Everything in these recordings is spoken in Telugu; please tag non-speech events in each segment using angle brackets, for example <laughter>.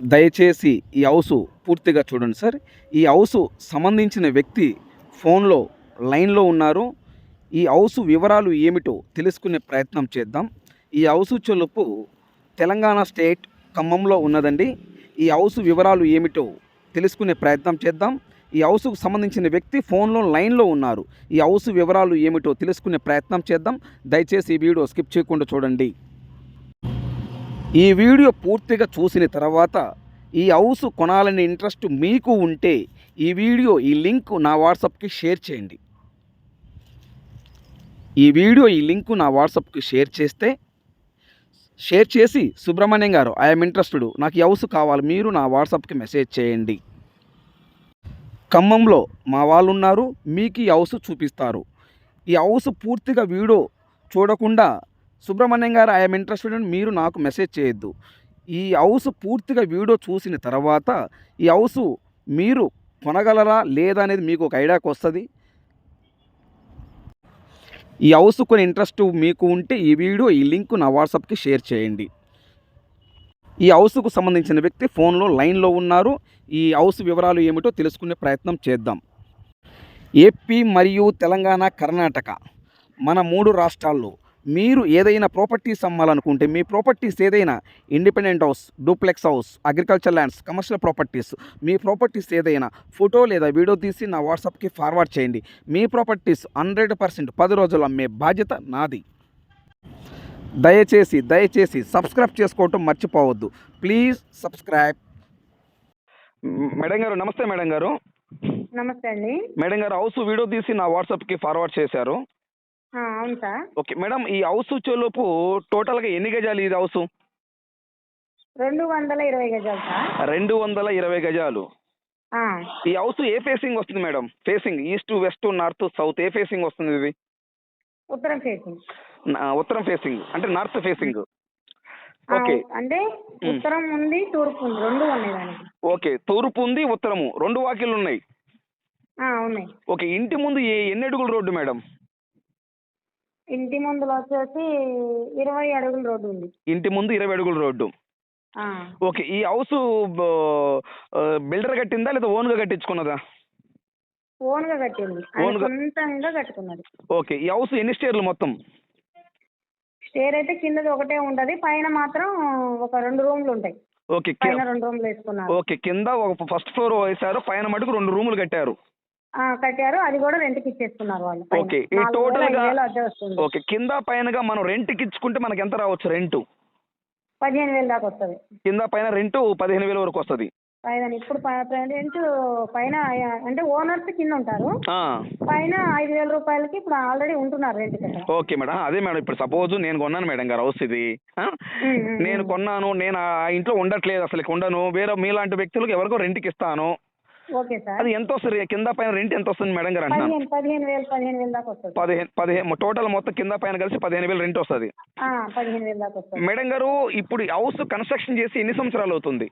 దయచేసి ఈ హౌసు పూర్తిగా చూడండి సార్. ఈ హౌసు సంబంధించిన వ్యక్తి ఫోన్లో లైన్లో ఉన్నారు. ఈ హౌసు వివరాలు ఏమిటో తెలుసుకునే ప్రయత్నం చేద్దాం. ఈ హౌసు చొలుపు తెలంగాణ స్టేట్ ఖమ్మంలో ఉన్నదండి. ఈ హౌసు వివరాలు ఏమిటో తెలుసుకునే ప్రయత్నం చేద్దాం. ఈ హౌస్కు సంబంధించిన వ్యక్తి ఫోన్లో లైన్లో ఉన్నారు. ఈ హౌస్ వివరాలు ఏమిటో తెలుసుకునే ప్రయత్నం చేద్దాం. దయచేసి ఈ వీడియో స్కిప్ చేయకుండా చూడండి. ఈ వీడియో పూర్తిగా చూసిన తర్వాత ఈ హౌస్ కొనాలనే ఇంట్రెస్ట్ మీకు ఉంటే ఈ వీడియో ఈ లింక్ నా వాట్సాప్కి షేర్ చేయండి. ఈ వీడియో ఈ లింక్ నా వాట్సాప్కి షేర్ చేస్తే షేర్ చేసి సుబ్రహ్మణ్యం గారు ఐఎమ్ ఇంట్రెస్టెడ్. నాకు ఈ హౌస్ కావాలి. మీరు నా వాట్సాప్కి మెసేజ్ చేయండి. ఖమ్మంలో మా వాళ్ళు ఉన్నారు మీకు ఈ హౌస్ చూపిస్తారు. ఈ హౌస్ పూర్తిగా వీడియో చూడకుండా సుబ్రహ్మణ్యం గారు ఐఎమ్ ఇంట్రెస్టెడ్ అని మీరు నాకు మెసేజ్ చేయొద్దు. ఈ హౌస్ పూర్తిగా వీడియో చూసిన తర్వాత ఈ హౌస్ మీరు కొనగలరా లేదా అనేది మీకు ఒక ఐడియాకి వస్తుంది ఈ హౌస్ కొన్ని ఇంట్రెస్ట్ మీకు ఉంటే ఈ వీడియో ఈ లింక్ నా వాట్సాప్కి షేర్ చేయండి. ఈ హౌస్కు సంబంధించిన వ్యక్తి ఫోన్లో లైన్లో ఉన్నారు. ఈ హౌస్ వివరాలు ఏమిటో తెలుసుకునే ప్రయత్నం చేద్దాం. ఏపీ మరియు తెలంగాణ కర్ణాటక మన మూడు రాష్ట్రాల్లో మీరు ఏదైనా ప్రాపర్టీస్ అమ్మాలనుకుంటే మీ ప్రాపర్టీస్ ఏదైనా independent house duplex house agriculture lands commercial properties మీ ప్రాపర్టీస్ ఏదైనా ఫోటో లేదా వీడియో తీసి నా వాట్సాప్కి ఫార్వర్డ్ చేయండి. మీ ప్రాపర్టీస్ హండ్రెడ్ పర్సెంట్ పది రోజులు అమ్మే బాధ్యత నాది. దయచేసి దయచేసి సబ్స్క్రైబ్ చేసుకోవటం మర్చిపోవద్దు. Please subscribe. మేడం గారు నమస్తే మేడం గారు. నమస్తే అండి. మేడం గారు హౌస్ వీడియో తీసి నా వాట్సాప్కి ఫార్వర్డ్ చేశారు. అవును సార్. ఓకే మేడం ఈ హౌస్ వచ్చేలోపు టోటల్గా ఎన్ని గజాలు ఇది హౌస్? రెండు వందల ఇరవై గజాలు సార్. రెండు వందల ఇరవై గజాలు. ఆ, ఈ హౌస్ ఏ ఫేసింగ్ వస్తుంది madam? Facing east west north south ఏ ఫేసింగ్ వస్తుంది ఇది? ఉత్తరం ఫేసింగ్. నా- ఉత్తరం ఫేసింగ్ అంటే నార్త్ ఫేసింగ్. ఆ, ఓకే. అంటే ఉత్తరం ఉంది తూర్పు ఉంది రెండు ఉన్నాయి దానికి. ఓకే తూర్పు ఉంది ఉత్తరము రెండు వాకిళ్ళు ఉన్నాయి. ఆ, ఉన్నాయి. ఓకే ఇంటి ముందు ఏ ఎన్ని అడుగుల రోడ్డు మేడం? ఇంటి ముందులో వచ్చేసి ఇరవై అడుగుల రోడ్డు ఉంది. ఇంటి ముందు ఇరవై అడుగుల రోడ్డు. ఆ, ఓకే ఈ హౌస్ బిల్డర్ కట్టిందా లేదా ఓన్గా కట్టించుకున్నదా? ఓన్గా కట్టింది. ఆయన ఓన్గా- సొంతంగా కట్టుకున్నది. ఓకే ఈ హౌస్ ఎన్ని స్టేర్లు మొత్తం? స్టేర్ అయితే కిందది ఒకటే ఉంటది పైన మాత్రం ఒక రెండు రూమ్లు ఉంటాయి. ఓకే కి- పైన రెండు రూమ్లు వేసుకున్నారు. ఓకే కింద ఒక ఫస్ట్ ఫ్లోర్ వేశారు పైన మటుకు రెండు రూములు కట్టారు. కట్టారు. అది కూడా రెంట్కి ఇచ్చేసుకున్నారు వాళ్ళు పైన. ఓకే. ఈ టోటల్గా ఓకే. కింద పైనగా మనం రెంట్కి ఇచ్చుకుంటే మనకి ఎంత రావచ్చు రెంట్ పదిహేను వేలు దాకా వస్తుంది. కింద పైన రెంట్ పదిహేను వేల వరకు వస్తుంది. పైన ఇప్పుడు ప్రజెంట్ పైన అంటే ఓనర్స్ కింద ఉంటారు. పైన ఐదు వేల రూపాయలకి ఇప్పుడు ఆల్రెడీ ఉంటున్నారు రెంట్ ఓకే మేడం. అదే మేడం. ఇప్పుడు సపోజ్ నేను కొన్నాను మేడం గారు హౌస్ ఇది? నేను కొన్నాను. నేను ఆ ఇంట్లో ఉండట్లేదు. అసలు ఉండను. వేరే మీలాంటి వ్యక్తులకు ఎవరికో రెంట్కి ఇస్తాను. అది ఎంత వస్తుంది? కింద పైన రెంట్ ఎంత వస్తుంది మేడం గారు అంటున్నాను. పదిహేను పదిహేను వేలు పదిహేను వేలు దాకా వస్తుంది. పదిహేను పదిహేను టోటల్ మొత్తం కింద పైన కలిసి పదిహేను వేలు రెంట్ వస్తుంది. పదిహేను వేలు దాకా వస్తుంది. మేడం గారు ఇప్పుడు హౌస్ కన్స్ట్రక్షన్ చేసి ఎన్ని సంవత్సరాలు అవుతుంది?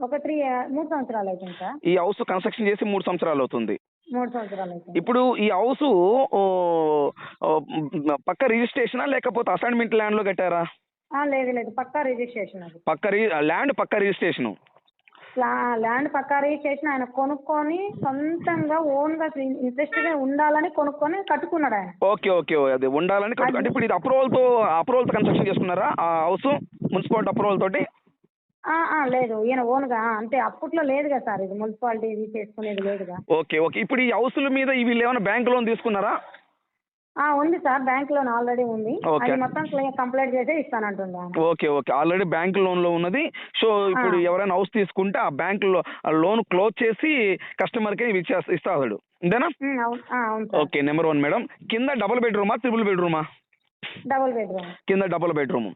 ఒక త్రీ మూడు సంవత్సరాలు అవుతుంది సార్. ఈ హౌస్ కన్స్ట్రక్షన్ చేసి మూడు సంవత్సరాలు అవుతుంది. మూడు సంవత్సరాలు అవుతుంది. ఇప్పుడు ఈ హౌస్ పక్క రిజిస్ట్రేషనా లేకపోతే అసైన్మెంట్ ల్యాండ్లో కట్టారా? ఆ, లేదు లేదు. Pucca registration pucca land pucca registration. లా- ల్యాండ్ పక్కా రిజిస్ట్రేషన్ ఆయన కొనుక్కొని సొంతంగా ఓన్గా ఇంట్రెస్ట్గా ఉండాలని కొనుక్కొని కట్టుకున్నాడు ఆయన. ఓకే ఓకే అది ఉండాలని కట్టు- అంటే ఇప్పుడు ఇది అప్రూవల్తో అప్రూవల్తో కన్స్ట్రక్షన్ చేసుకున్నారా? ఆ హౌస్ మున్సిపాలిటీ అప్రూవల్ తోటి? ఆ, ఆ, లేదు. ఈయన ఓన్గా అంటే అప్పట్లో లేదు కదా సార్ ఇది. మున్సిపాలిటీ ఇది చేసుకునేది లేదుగా ఓకే ఓకే. ఇప్పుడు ఈ హౌస్ల మీద వీళ్ళు ఏమైనా బ్యాంక్ లోన్ తీసుకున్నారా? ఉంది సార్ బ్యాంక్ లోన్ ఆల్రెడీ ఉంది. ఓకే. అది మొత్తం కంప్లీట్ చేసే ఇస్తానంటుంది ఆయన. Okay okay. ఆల్రెడీ బ్యాంక్ లోన్లో ఉన్నది. సో ఇప్పుడు. ఎవరైనా హౌస్ తీసుకుంటే ఆ బ్యాంక్లో లోన్ క్లోజ్ చేసి కస్టమర్కి ఇచ్చే ఇస్తాడు అంతేనా ఉమ్, అవును. ఆ, అవును sir. Okay number one madam. కింద డబుల్ బెడ్రూమా త్రిబుల్ బెడ్రూమా? Double bedroom. కింద double bedroom.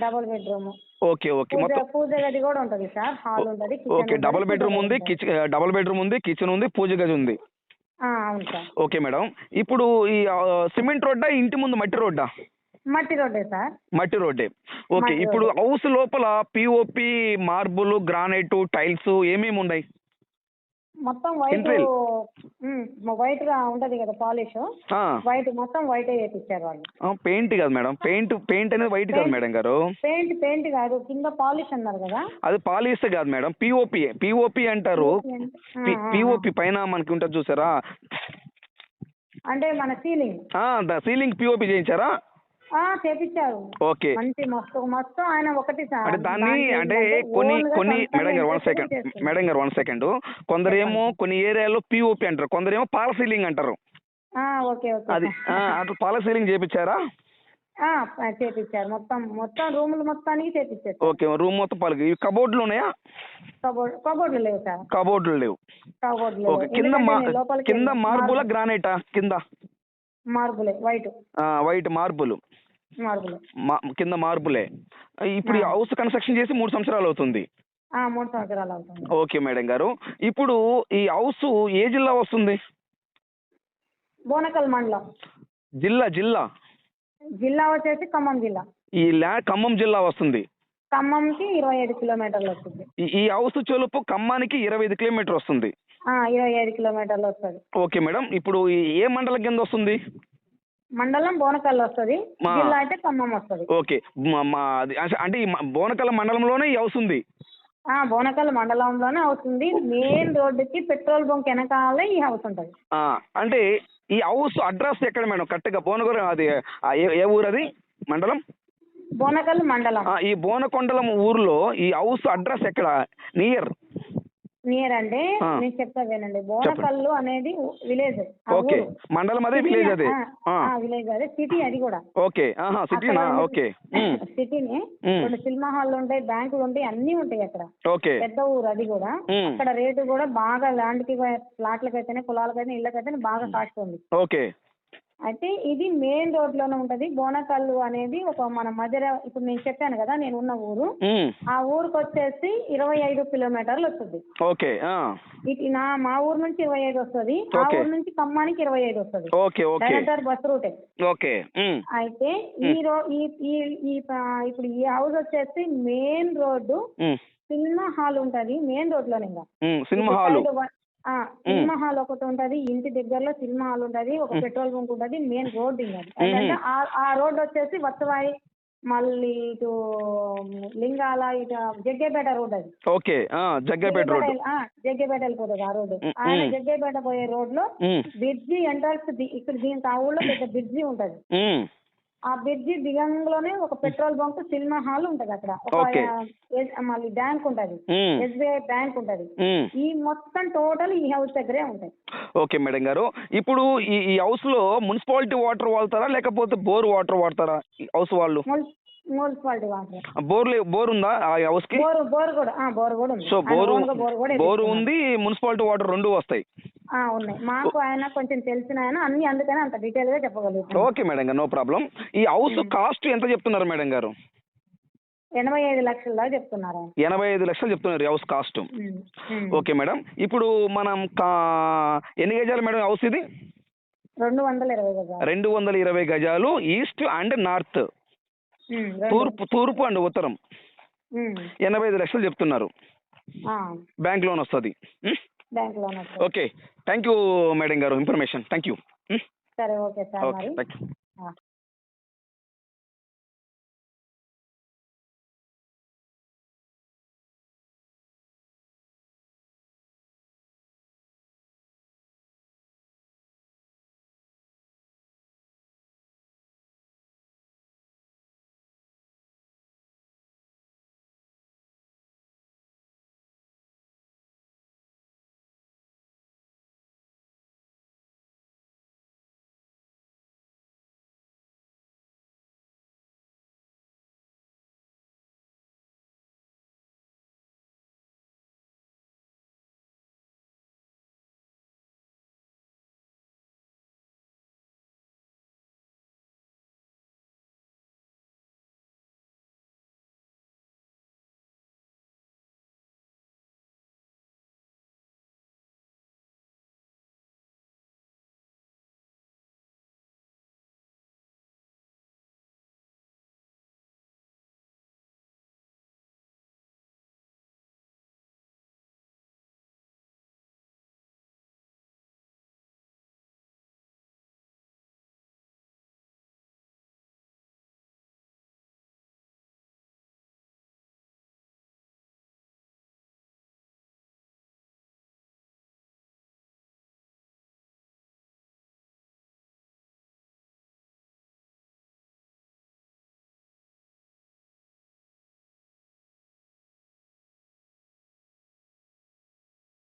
Double bedroom. Okay okay. పూజ మొత్తం పూజ గది కూడా ఉంటుంది సార్. హాల్ ఉంటుంది ఓకే డబుల్ బెడ్రూమ్ ఉంది. కిచెన్ డబుల్ బెడ్రూమ్ ఉంది కిచెన్ ఉంది పూజ గది ఉంది. అవును సార్. Okay madam. ఇప్పుడు ఈ సిమెంట్ రోడ్డా ఇంటి ముందు మట్టి రోడ్డా? మట్టి రోడ్డే సార్. మట్టి రోడ్డే. ఓకే ఇప్పుడు. హౌస్ లోపల పిఓపి మార్బుల్ గ్రానైట్ టైల్స్ ఏమేమి ఉన్నాయి మొత్తం వైట్. వైట్గా ఉంటది కదా పాలిష్. వైట్ మొత్తం వైట్ వేయించారు వాళ్ళు. పెయింట్ కాదు మేడం. పెయింట్ పెయింట్ అనేది వైట్ కాదు మేడం గారు. పెయింట్ పెయింట్ కాదు. కింద పాలిష్ అన్నారు కదా. అది పాలిస్తే కాదు మేడం. పిఓపి పిఓపి అంటారు. పిఓపి పైన మనకి ఉంటుంది చూసారా? అంటే మన సీలింగ్ సీలింగ్ పిఓపి చేయించారా? చేపించారు ఓకే. మొత్తం ఆయన ఒకటి అంటే దాన్ని అంటే కొన్ని కొన్ని మేడం గారు వన్ సెకండ్. మేడం గారు వన్ సెకండ్. కొందరేమో కొన్ని ఏరియాలో పిఓపి అంటారు. కొందరేమో పాల సీలింగ్ అంటారు. అది అట్లా పాల సీలింగ్ చేపించారా చేపించారు మొత్తం మొత్తం రూములు మొత్తానికి చేపించారు ఓకే రూమ్ మొత్తం పాలకి. ఇవి కబోర్డ్లు ఉన్నాయా? కబోర్డ్ కబోర్డ్లు లేవు సార్. కబోర్డ్లు లేవు. కబోర్డ్ లేవు. ఓకే కింద కింద మార్బులా గ్రానైటా? కింద? మార్బులే వైట్. White marble. కింద మార్బులే ఇప్పుడు హౌస్ కన్స్ట్రక్షన్ చేసి మూడు సంవత్సరాలు అవుతుంది. మూడు సంవత్సరాలు అవుతుంది. ఓకే మేడం గారు. ఇప్పుడు ఈ హౌస్ ఏ జిల్లా వస్తుంది? బోనకల్ మండలం. జిల్లా జిల్లా? జిల్లా వచ్చేసి ఖమ్మం జిల్లా. ఈ ల్యాండ్ ఖమ్మం జిల్లా వస్తుంది. ఖమ్మంకి ఇరవై ఐదు కిలోమీటర్లు వస్తుంది. ఈ- హౌస్ చెలుపు ఖమ్మానికి ఇరవై ఐదు కిలోమీటర్ వస్తుంది. ఇరవై ఐదు కిలోమీటర్లు వస్తుంది. Okay madam. ఇప్పుడు ఏ మండలం కింద వస్తుంది? మండలం బోనకల్ వస్తుంది. మా- జిల్లా అయితే ఖమ్మం వస్తుంది. ఓకే. మా- మా అది- అంటే ఈ మ- బోనకల్ మండలంలోనే ఈ హౌస్ ఉంది? ఆ బోనకల్ మండలంలోనే అవుతుంది మెయిన్ రోడ్డుకి పెట్రోల్ బంక్ వెనకాలే ఈ హౌస్ ఉంటుంది. ఆ, అంటే ఈ హౌస్ అడ్రస్ ఎక్కడ మేడం? కరెక్ట్గా బోనగూర అది ఆ, ఏ ఏ ఊరు అది మండలం? బోనకల్ మండలం. ఆ, ఈ బోనకొండలం ఊర్లో ఈ హౌస్ అడ్రస్ ఎక్కడ? నియర్. నియర్ అంటే. నేను చెప్తా వినండి. బోనకల్లు అనేది విలేజ్. ఓకే. మండలం అదే విలేజ్ అదే. విలేజ్ అదే. సిటీ అది కూడా. ఓకే. సిటీనా ఓకే. <laughs> సిటీని. కొన్ని సినిమా హాల్లు ఉంటాయి బ్యాంకులు ఉంటాయి అన్నీ ఉంటాయి అక్కడ. ఓకే. పెద్ద ఊరు అది కూడా. అక్కడ రేటు కూడా బాగా ల్యాండ్కి ప్లాట్లకైతేనే పొలాలకైతే ఇళ్ళకైతేనే బాగా కాస్ట్ ఉంది ఓకే. అయితే ఇది మెయిన్ రోడ్లోనే ఉంటది. బోనకల్లు అనేది ఒక మన మధ్య ఇప్పుడు నేను చెప్పాను కదా నేను ఉన్న ఊరు. ఆ ఊరికి వచ్చేసి ఇరవై ఐదు కిలోమీటర్లు వస్తుంది. ఓకే ఇటు నా మా ఊరు నుంచి ఇరవై ఐదు వస్తుంది. ఆ. ఊరు నుంచి ఖమ్మానికి ఇరవై ఐదు వస్తుంది. Okay okay. డైరెక్టర్ బస్ రూటే. ఓకే అయితే ఈ రో ఈ ఇప్పుడు ఈ హౌస్ వచ్చేసి మెయిన్ రోడ్డు సినిమా హాల్ ఉంటది మెయిన్ రోడ్లోనే సినిమా హాలు. సినిమా హాల్ ఒకటి ఉంటది ఇంటి దగ్గరలో సినిమా హాల్ ఉంటది ఒక పెట్రోల్ బంక్ ఉంటది మెయిన్ రోడ్ అంటే ఆ- రోడ్ వచ్చేసి వత్తవాయి మళ్ళీ ఇటు లింగాల ఇటు జగ్గేపేట రోడ్ అది. ఓకే జగ్గైపేట రోడ్ జగ్గేపేట వెళ్ళిపోతుంది ఆ రోడ్డు. మ్, ఆయన. జగ్గేపేట పోయే రోడ్లో బ్రిడ్జి ఎంట్రన్స్ ఇక్కడ దీనికి ఆ ఊళ్ళో పెద్ద బ్రిడ్జి ఉంటది. ఆ బ్రిడ్జి దిగంలోనే ఒక పెట్రోల్ బంక్ సినిమా హాల్ ఉంటది అక్కడ. ఒక ఎస్- మళ్ళీ బ్యాంక్ ఉంటది. ఎస్బీఐ బ్యాంక్ ఉంటది. ఈ మొత్తం టోటల్ ఈ హౌస్ దగ్గరే ఉంటాయి. ఓకే మేడం గారు. ఇప్పుడు ఈ ఈ హౌస్లో మున్సిపాలిటీ వాటర్ వాడతారా లేకపోతే బోర్ వాటర్ వాడతారా? ఈ హౌస్ వాళ్ళు? మున్- మున్సిపాలిటీ వాటర్. బోర్ లే- బోర్ ఉందా ఆ హౌస్కి? బోర్ బోర్ కూడా ఆ, బోర్ కూడా ఉంది. సో ఆయన బోరు బోర్ కూడా బోరు. ఉంది మున్సిపాలిటీ వాటర్ రెండు వస్తాయి. ఉన్నాయి. మాకు ఆయన కొంచెం తెలిసిన ఆయన అన్ని అందుకని అంత డీటెయిల్గా చెప్పగలుగుతాం ఓకే మేడం గారు నో ప్రాబ్లం. ఈ హౌస్ కాస్ట్ ఎంత చెప్తున్నారు మేడం గారు? ఎనభై ఐదు లక్షల దాకా చెప్తున్నారు ఎనభై ఐదు లక్షలు చెప్తున్నారు హౌస్ కాస్ట్. Okay madam. ఇప్పుడు మనం ఎన్ని గజాలు మేడం హౌస్ ఇది? రెండు వందల ఇరవై గజాలు. రెండు వందల ఇరవై గజాలు ఈస్ట్ అండ్ నార్త్. తూర్పు తూర్పు అండ్ ఉత్తరం. ఎనభై ఐదు లక్షలు చెప్తున్నారు. బ్యాంక్ లోన్ వస్తుంది. ఓకే. థ్యాంక్ యూ మేడం గారు ఇన్ఫర్మేషన్. థ్యాంక్ యూ సరే ఓకే సార్ మరి. యూ.